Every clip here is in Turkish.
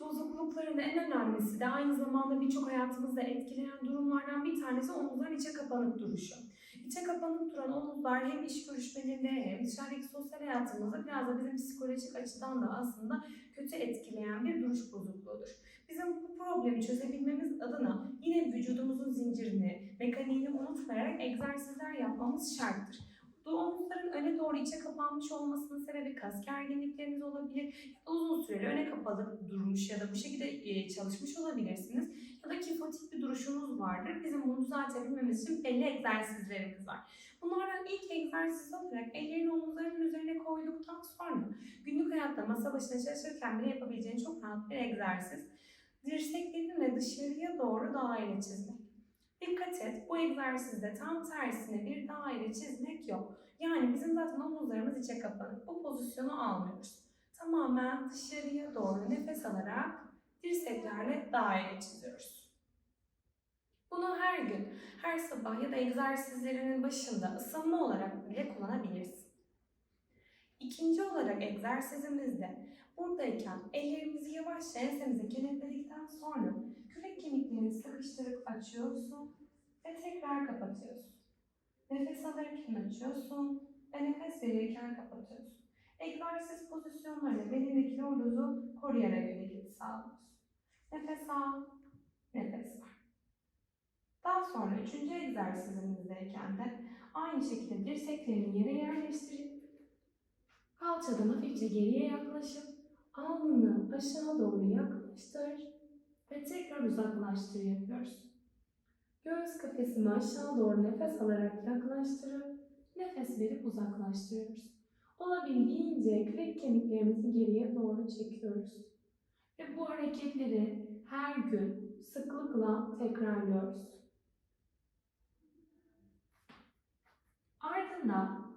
bozukluklarının en önemlisi de aynı zamanda birçok hayatımızda etkileyen durumlardan bir tanesi omuzların içe kapanık duruşu. İçe kapanık duran omuzlar hem iş görüşmelerinde hem dışarıdaki sosyal hayatımızda biraz da bizim psikolojik açıdan da aslında kötü etkileyen bir duruş bozukluğudur. Bizim bu problemi çözebilmemiz adına yine vücudumuzun zincirini, mekaniğini unutmayarak egzersizler yapmamız şarttır. Bu omuzların öne doğru içe kapanmış olmasının sebebi kas gerginlikleriniz olabilir. Uzun süreli öne kapalı durmuş ya da bu şekilde e, çalışmış olabilirsiniz. Ya da kifotik bir duruşunuz vardır. Bizim bunu düzeltebilmemiz için belli egzersizlerimiz var. Bunlardan ilk egzersiz olarak ellerini omuzların üzerine koyduktan sonra günlük hayatta masa başına çalışırken bile yapabileceğiniz çok rahat bir egzersiz. Dirseklerinle dışarıya doğru daire çizmek. Dikkat et, bu egzersizde tam tersine bir daire çizmek yok. Yani bizim zaten omuzlarımız içe kapanık. Bu pozisyonu almıyoruz. Tamamen dışarıya doğru nefes alarak dirseklerle daire çiziyoruz. Bunu her gün, her sabah ya da egzersizlerinin başında ısınma olarak bile kullanabilirsin. İkinci olarak egzersizimizde buradayken ellerimizi yavaşça ensemize kenetledikten sonra kürek kemiklerini sıkıştırıp açıyorsun ve tekrar kapatıyorsun. Nefes alırken açıyorsun ve nefes verirken kapatıyorsun. Egzersiz pozisyonlarıyla belindeki lordozu koruyarak hareket sağlıyorsun. Nefes al, nefes ver. Daha sonra üçüncü egzersizimizdeyken de aynı şekilde dirseklerini yere yerleştirip kalçadan hafifçe geriye yaklaşıp alnını aşağı doğru yaklaştır ve tekrar uzaklaştır yapıyoruz. Göğüs kafesini aşağı doğru nefes alarak yaklaştırıp nefes verip uzaklaştırıyoruz. Olabildiğince kürek kemiklerimizi geriye doğru çekiyoruz. Ve bu hareketleri her gün sıklıkla tekrarlıyoruz. Ardından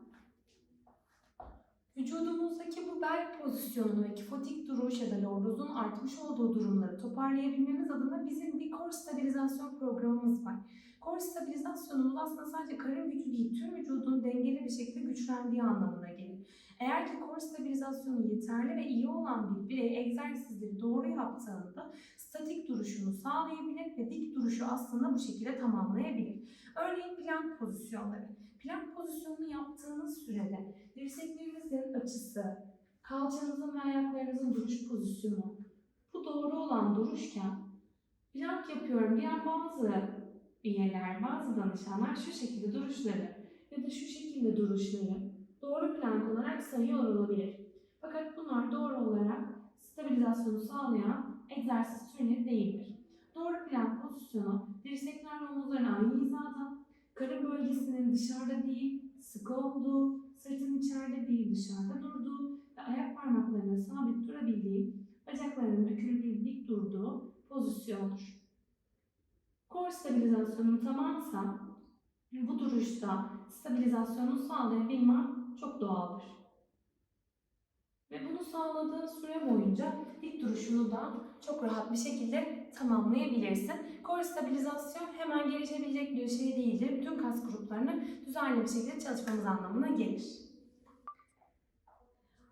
vücudumuzdaki bu bel pozisyonunu ve kifotik duruş ya da lordozun artmış olduğu durumları toparlayabilmemiz adına bizim bir core stabilizasyon programımız var. Core stabilizasyonumuz aslında sadece karın gücü değil, tüm vücudun dengeli bir şekilde güçlendiği anlamına gelir. Eğer ki core stabilizasyonu yeterli ve iyi olan bir birey egzersizleri doğru yaptığında statik duruşunu sağlayabilir ve dik duruşu aslında bu şekilde tamamlayabilir. Plank pozisyonları. Plank pozisyonunu yaptığınız sürede dirseklerinizin açısı, kalçanızın ve ayaklarınızın duruş pozisyonu, bu doğru olan duruşken plank yapıyorum diyen bazı üyeler, bazı danışanlar şu şekilde duruşları ya da şu şekilde duruşları doğru plank olarak sayıyor olabilir. Fakat bunlar doğru olarak stabilizasyonu sağlayan egzersiz türleri değildir. Doğru plank pozisyonu dirseklerle bölgesinin dışarıda değil, sıkı olduğu, sırtın içeride değil dışarıda durduğu ve ayak parmaklarının sabit durabildiği, bacaklarının bükülü dik durduğu pozisyondur. Core stabilizasyonun tamamsa bu duruşta stabilizasyonu sağlayabilmem çok doğaldır. Ve bunu sağladığı süre boyunca dik duruşunu da çok rahat bir şekilde tamamlayabilirsin. Core stabilizasyon hemen gelişebilecek bir şey değildir. Bütün kas gruplarını düzenli bir şekilde çalışmamız anlamına gelir.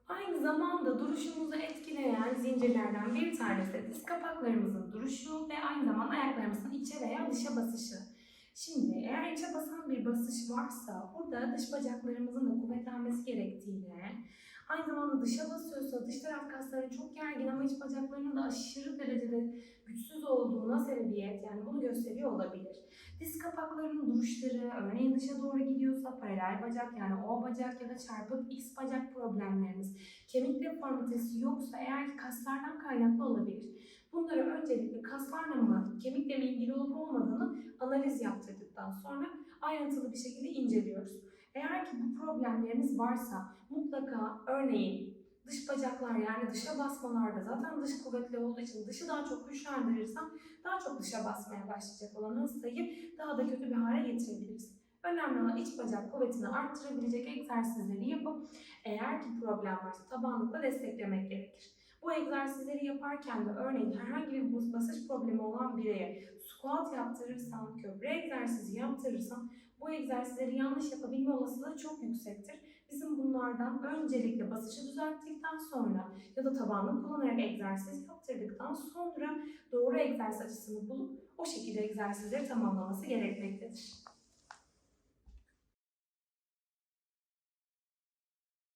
Aynı zamanda duruşumuzu etkileyen zincirlerden bir tanesi de diz kapaklarımızın duruşu ve aynı zamanda ayaklarımızın içe veya dışa basışı. Şimdi eğer içe basan bir basış varsa burada dış bacaklarımızın da kuvvetlenmesi gerektiğini, aynı zamanda dışa basıyorsa dış taraf kasları çok gergin ama iç bacaklarının da aşırı derecede güçsüz olduğuna sebebiyet yani bunu gösteriyor olabilir. Diz kapaklarının duruşları örneğin dışa doğru gidiyorsa paralel bacak yani O bacak ya da çarpık X bacak problemleriniz, kemik deformitesi yoksa eğer kaslardan kaynaklı olabilir. Bunları öncelikle kaslarla mı, kemikle mi ilgili olup olmadığını analiz yaptırdıktan sonra ayrıntılı bir şekilde inceliyoruz. Problemleriniz varsa mutlaka örneğin dış bacaklar yani dışa basmalarda zaten dış kuvvetli olduğu için dışı daha çok güçlendirirsem daha çok dışa basmaya başlayacak olan hastayı daha da kötü bir hale getirebiliriz. Önemli olan iç bacak kuvvetini arttırabilecek egzersizleri yapıp eğer ki problem varsa tabanlıkla desteklemek gerekir. Bu egzersizleri yaparken de örneğin herhangi bir basış problemi olan bireye squat yaptırırsam, köprü egzersizi yaptırırsam egzersizleri yanlış yapabilme olasılığı çok yüksektir Bizim bunlardan öncelikle basışı düzelttikten sonra ya da tabanını kullanarak egzersiz yaptırdıktan sonra doğru egzersiz açısını bulup o şekilde egzersizleri tamamlaması gerekmektedir.